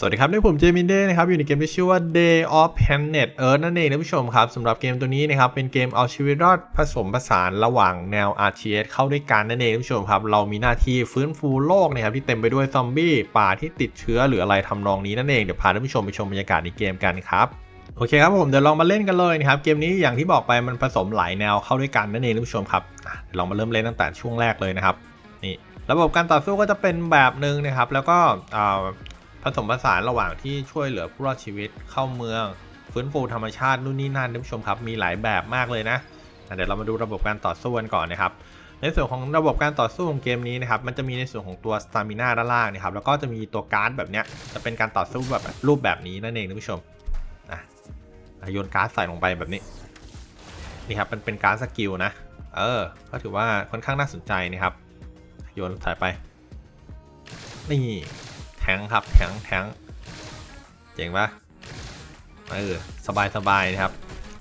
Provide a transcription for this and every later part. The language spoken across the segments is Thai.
สวัสดีครับนี่ผมเจมินเด้นะครับอยู่ในเกมที่ชื่อว่า Day of Planet Earth นั่นเองนะผู้ชมครับสำหรับเกมตัวนี้นะครับเป็นเกมเอาชีวิตรอดผสมผสานระหว่างแนว RTS เข้าด้วยกันนั่นเองนะผู้ชมครับเรามีหน้าที่ฟื้นฟูโลกนะครับที่เต็มไปด้วยซอมบี้ป่าที่ติดเชื้อหรืออะไรทำนองนี้นั่นเองเดี๋ยวพาท่านผู้ชมไปชมบรรยากาศในเกมกันครับโอเคครับผมเดี๋ยวลองมาเล่นกันเลยนะครับเกมนี้อย่างที่บอกไปมันผสมหลายแนวเข้าด้วยกันนั่นเองนะผู้ชมครับเดี๋ยวลองมาเริ่มเล่นตั้งแต่ช่วงแรกเลยนะครับนี่ระบบการต่อสู้ก็จะเป็นแบบหนึ่งนะครับ แล้วก็ ผสมผสานระหว่างที่ช่วยเหลือผู้รอดชีวิตเข้าเมือง ฟื้นฟูธรรมชาตินู่นนี่นั่นท่านผู้ชมครับมีหลายแบบมากเลยนะเดี๋ยวเรามาดูระบบการต่อสู้กันก่อนนะครับในส่วนของระบบการต่อสู้ของเกมนี้นะครับ มันจะมีในส่วนของตัวสตามินาด้านล่างนะครับ แล้วก็จะมีตัวการ์ดแบบเนี้ย จะเป็นการต่อสู้แบบรูปแบบนี้นั่นเองท่านผู้ชมอะโยนการ์ดใส่ลงไปแบบนี้ นี่ครับ มันเป็นการ์ดสกิลนะ เออ ก็ถือว่าค่อนข้างน่าสนใจนะครับ โยนใส่ไป นี่ ทงครับ แทงแทงเจ๋งปะเออสบายสบายนะครับ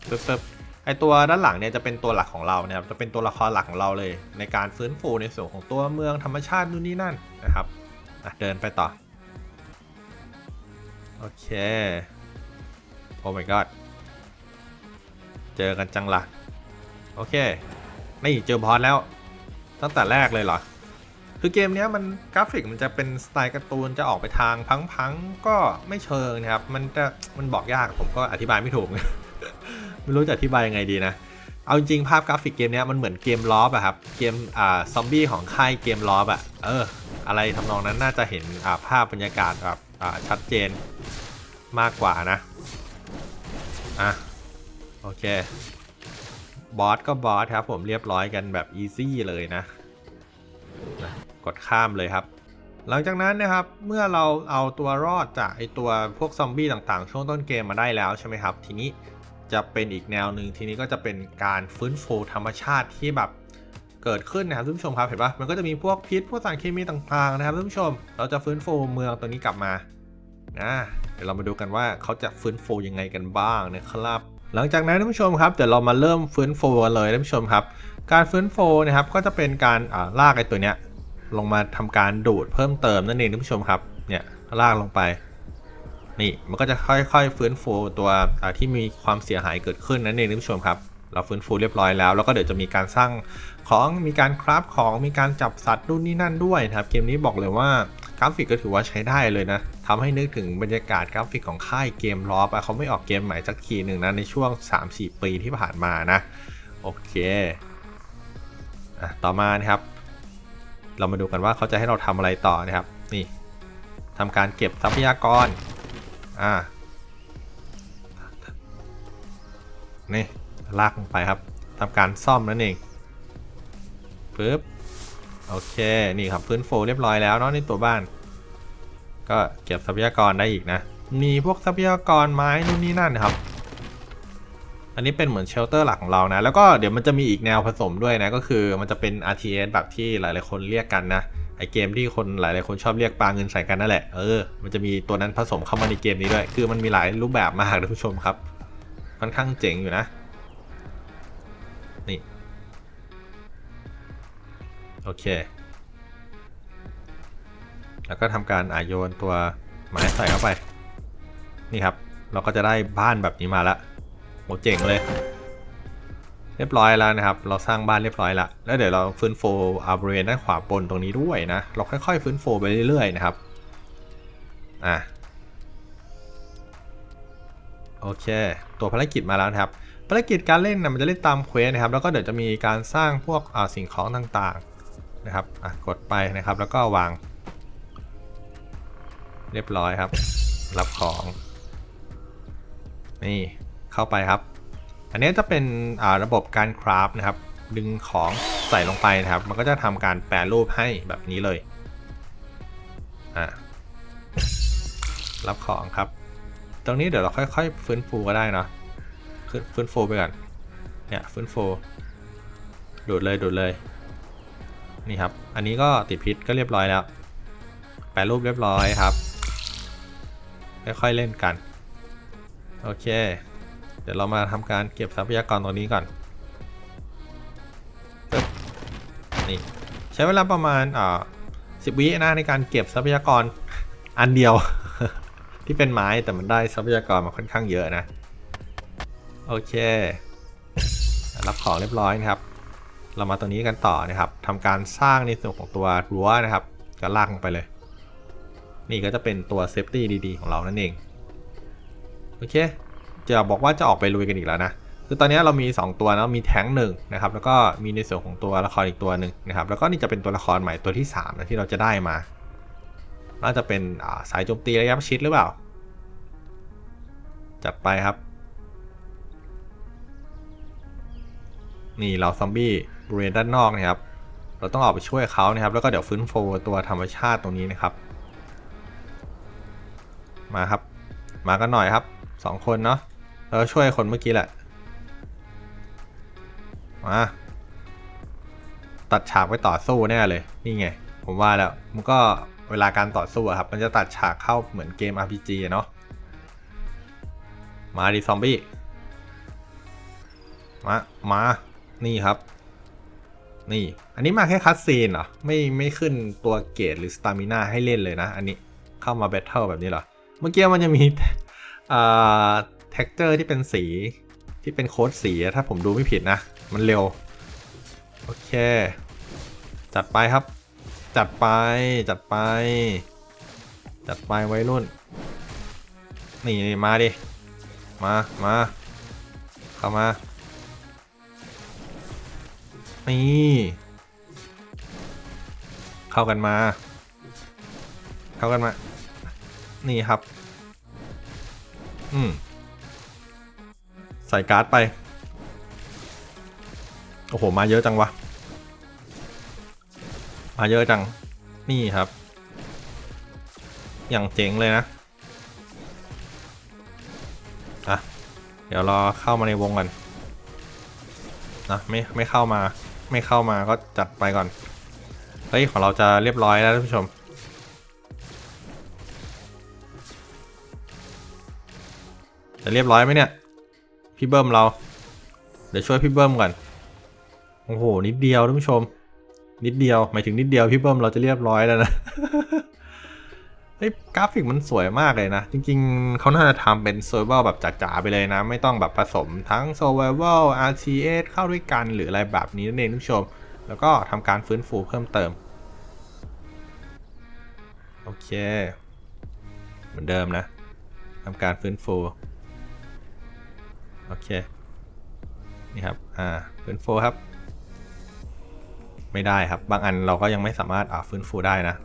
ปึ๊บปึ๊บไอตัวด้านหลังเนี่ยจะเป็นตัวหลักของเรานะครับ จะเป็นตัวละครหลักของเราเลย ในการฟื้นฟูในส่วนของตัวเมืองธรรมชาตินู่นนี่นั่นนะครับอะเดินไปต่อ โอเค โอ้ my god เจอกันจังละโอเค นี่เจอบอสแล้ว ตั้งแต่แรกเลยเหรอ คือเกมนี้มันกราฟิกมันจะเป็นสไตล์การ์ตูนจะออกไปทางพังๆก็ไม่เชิงนะครับ มันจะมันบอกยากผมก็อธิบายไม่ถูก ไม่รู้จะอธิบายยังไงดีนะ เอาจริงๆภาพกราฟิกเกมนี้มันเหมือนเกมล้ออะครับ เกมอ่าซอมบี้ของค่ายเกมล้ออะเออ อะไรทำนองนั้นน่าจะเห็นอ่าภาพบรรยากาศแบบอ่าชัดเจนมากกว่านะ อะ โอเค บอสก็บอสครับผมเรียบร้อยกันแบบอีซี่เลยนะ กดข้ามเลยครับ หลังจากนั้นนะครับเมื่อเราเอาตัวรอดจากไอตัวพวกซอมบี้ต่างๆ ช่วงต้นเกมมาได้แล้วใช่ไหมครับ ทีนี้จะเป็นอีกแนวหนึ่งทีนี้ก็จะเป็นการฟื้นฟูธรรมชาติที่แบบเกิดขึ้นนะครับท่านผู้ชมครับเห็นปะมันก็จะมีพวกพิษพวกสารเคมีต่างๆนะครับท่านผู้ชม เราจะฟื้นฟูเมืองตัวนี้กลับมานะเดี๋ยวเรามาดูกันว่าเขาจะฟื้นฟูยังไงกันบ้างนะครับ หลังจากนั้นท่านผู้ชมครับเดี๋ยวเรามาเริ่มฟื้นฟูกันเลยท่านผู้ชมครับ การฟื้นฟูนะครับก็จะเป็นการอ่าลากไอตัวเนี้ยลงมาทำการดูดเพิ่มเติมนั่นเองท่านผู้ชมครับเนี่ยลากลงไป นี่มันก็จะค่อยๆ ฟื้นฟูตัวอ่าที่มีความเสียหายเกิดขึ้นนั่นเองท่านผู้ชมครับเราฟื้นฟูเรียบร้อยแล้ว แล้วก็เดี๋ยวจะมีการสร้างของมีการคราฟของมีการจับสัตว์นู่นนี่นั่นด้วยนะครับเกมนี้บอกเลยว่า กราฟิกก็ถือว่าใช้ได้เลยนะทำให้นึกถึงบรรยากาศกราฟิกของค่ายเกมลอฟอะเขาไม่ออกเกมใหม่สักทีหนึ่งนะในช่วง 3-4 ปีที่ผ่านมานะ โอเคอะต่อมานะครับ เรามาดูกันว่าเขาจะให้เราทำอะไรต่อนะครับ นี่ทำการเก็บทรัพยากรอ่านี่ลากลงไปครับทำการซ่อมนั่นเองปึ๊บ โอเค นี่ครับพื้นโฟเรียบร้อยแล้วเนาะในตัวบ้าน ก็เก็บทรัพยากรได้อีกนะ มีพวกทรัพยากรไม้นู่นนี่นั่นนะครับ อันนี้เป็นเหมือนเชลเตอร์หลักของเรานะ แล้วก็เดี๋ยวมันจะมีอีกแนวผสมด้วยนะ ก็คือมันจะเป็น RTS แบบที่หลายๆคนเรียกกันนะ ไอเกมที่คนหลายๆคนชอบเรียกปลาเงินใส่กันนั่นแหละ เออ มันจะมีตัวนั้นผสมเข้ามาในเกมนี้ด้วย คือมันมีหลายรูปแบบมากท่านผู้ชมครับ ค่อนข้างเจ๋งอยู่นะ โอเค แล้วก็ทำการอาโยนตัวไม้ใส่เข้าไป นี่ครับ เราก็จะได้บ้านแบบนี้มาละโหเจ๋งเลย เรียบร้อยแล้วนะครับ เราสร้างบ้านเรียบร้อยละแล้วเดี๋ยวเราฟื้นฟูอาบริเวณด้านขวาบนตรงนี้ด้วยนะ เราค่อยๆฟื้นฟูไปเรื่อยๆนะครับ อะโอเค ตัวภารกิจมาแล้วนะครับ ภารกิจการเล่นนะมันจะเล่นตามเควสนะครับ แล้วก็เดี๋ยวจะมีการสร้างพวกสิ่งของต่าง นะครับอะกดไปนะครับแล้วก็วาง เรียบร้อยครับ รับของ นี่เข้าไปครับ อันนี้จะเป็นอ่าระบบการคราฟนะครับ ดึงของใส่ลงไปนะครับ มันก็จะทำการแปรรูปให้แบบนี้เลยอ่ารับของครับ ตรงนี้เดี๋ยวเราค่อยๆ ฟื้นฟูก็ได้เนาะขึ้นฟื้นฟูไปก่อนเนี่ยฟื้นฟูดูดเลยดูดเลย นี่ครับ อันนี้ก็ติดพิษก็เรียบร้อยแล้ว แปรรูปเรียบร้อยครับ ค่อยๆเล่นกัน โอเค เดี๋ยวเรามาทำการเก็บทรัพยากรตรงนี้ก่อน นี่ใช้เวลาประมาณอ่าสิบวินะในการเก็บทรัพยากรอันเดียว ที่เป็นไม้แต่มันได้ทรัพยากรมาค่อนข้างเยอะนะ โอเค รับของเรียบร้อยนะครับ เรามาตัวนี้กันต่อนะครับทำการสร้างในส่วนของตัวรั้วนะครับ ก็ลากลงไปเลย นี่ก็จะเป็นตัวเซฟตี้ดีๆ ของเรานั่นเอง โอเค จะบอกว่าจะออกไปลุยกันอีกแล้วนะ คือตอนนี้เรามี 2 ตัวนะมีแท้งหนึ่งนะครับ แล้วก็มีในส่วนของตัวละครอีกตัวหนึ่งนะครับ แล้วก็นี่จะเป็นตัวละครใหม่ตัวที่3นะที่เราจะได้มา น่าจะเป็นาสายโจมตีระยะประชิดหรือเปล่า จัดไปครับ นี่เราซอมบี้บริเวณด้านนอกนะครับ เราต้องออกไปช่วยเขานะครับ แล้วก็เดี๋ยวฟื้นฟูตัวธรรมชาติตรงนี้นะครับ มาครับ มากันหน่อยครับสองคนเนาะเราช่วยคนเมื่อกี้แหละ มา ตัดฉากไปต่อสู้แน่เลย นี่ไง ผมว่าแล้ว มันก็เวลาการต่อสู้ครับ มันจะตัดฉากเข้าเหมือนเกม RPG เนาะ มาดิซอมบี้ มา มา นี่ครับ นี่ อันนี้มาแค่คัดซีนเหรอ ไม่ไม่ขึ้นตัวเกรดหรือสตามิน่าให้เล่นเลยนะ อันนี้เข้ามาแบทเทิลแบบนี้เหรอ เมื่อกี้มันจะมีอ่าเท็กเจอร์ที่เป็นสีที่เป็นโค้ดสีถ้าผมดูไม่ผิดนะ มันเร็ว โอเค จัดไปครับ จัดไปจัดไป จัดไปไว้รุ่น นี่มาดิ มามาเข้ามา นี่ เข้ากันมา เข้ากันมา นี่ครับ อืม ใส่การ์ดไป โอ้โห มาเยอะจังวะ มาเยอะจัง นี่ครับ อย่างเจ๋งเลยนะ อะ เดี๋ยวรอเข้ามาในวงกันนะไม่ไม่เข้ามา ไม่เข้ามาก็จัดไปก่อนเฮ้ยของเราจะเรียบร้อยแล้วท่านผู้ชม จะเรียบร้อยไหมเนี่ย พี่เบิ้มเรา เดี๋ยวช่วยพี่เบิ้มก่อนโอ้โหนิดเดียวท่านผู้ชม นิดเดียวหมายถึงนิดเดียวพี่เบิ้มเราจะเรียบร้อยแล้วนะ เฮ้ยกราฟิกมันสวยมากเลยนะ จริงๆ เขาน่าจะทำเป็น survival แบบจ๋าๆไปเลยนะ ไม่ต้องแบบผสมทั้ง survival RTS เข้าด้วยกันหรืออะไรแบบนี้นั่นเองท่านผู้ชม แล้วก็ทำการฟื้นฟูเพิ่มเติม โอเค เหมือนเดิมนะทำการฟื้นฟู โอเค นี่ครับ อ่า ฟื้นฟูครับ ไม่ได้ครับ บางอันเราก็ยังไม่สามารถอ่าฟื้นฟูได้นะ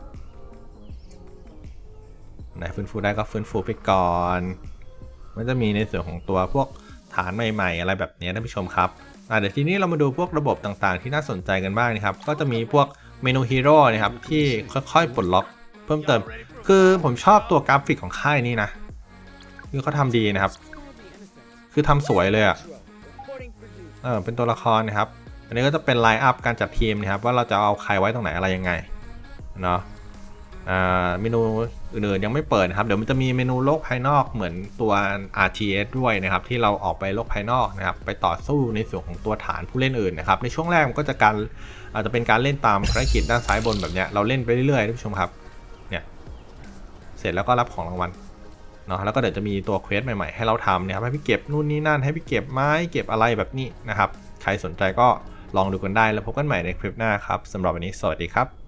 ไหนฟื้นฟูได้ก็ฟื้นฟูไปก่อน มันจะมีในส่วนของตัวพวกฐานใหม่ ๆ อะไรแบบนี้ท่านผู้ชมครับเดี๋ยวทีนี้เรามาดูพวกระบบต่างๆ ที่น่าสนใจกันบ้างนะครับ ก็จะมีพวกเมนูฮีโร่นะครับที่ค่อยๆปลดล็อกเพิ่มเติม คือผมชอบตัวกราฟิกของค่ายนี้นะคือเขาทำดีนะครับ คือทำสวยเลยอะ่ะเออเป็นตัวละครนะครับ อันนี้ก็จะเป็นไลน์อัพการจัดทีมนะครับ ว่าเราจะเอาใครไว้ตรงไหนอะไรยังไงเนาะ เมนูอื่นๆยังไม่เปิดนะครับ เดี๋ยวมันจะมีเมนูโลกภายนอกเหมือนตัว RTS ด้วยนะครับ ที่เราออกไปโลกภายนอกนะครับ ไปต่อสู้ในส่วนของตัวฐานผู้เล่นอื่นนะครับ ในช่วงแรกมันก็จะการอาจจะเป็นการเล่นตามภารกิจด้านซ้ายบนแบบเนี้ยเราเล่นไปเรื่อยๆท่านผู้ชมครับเนี่ยเสร็จแล้วก็รับของรางวัลเนาะแล้วก็เดี๋ยวจะมีตัวเควสใหม่ๆให้เราทำนะครับให้พี่เก็บนู่นนี่นั่นให้พี่เก็บไม้เก็บอะไรแบบนี้นะครับ ใครสนใจก็ลองดูกันได้แล้วพบกันใหม่ในคลิปหน้าครับสำหรับวันนี้สวัสดีครับ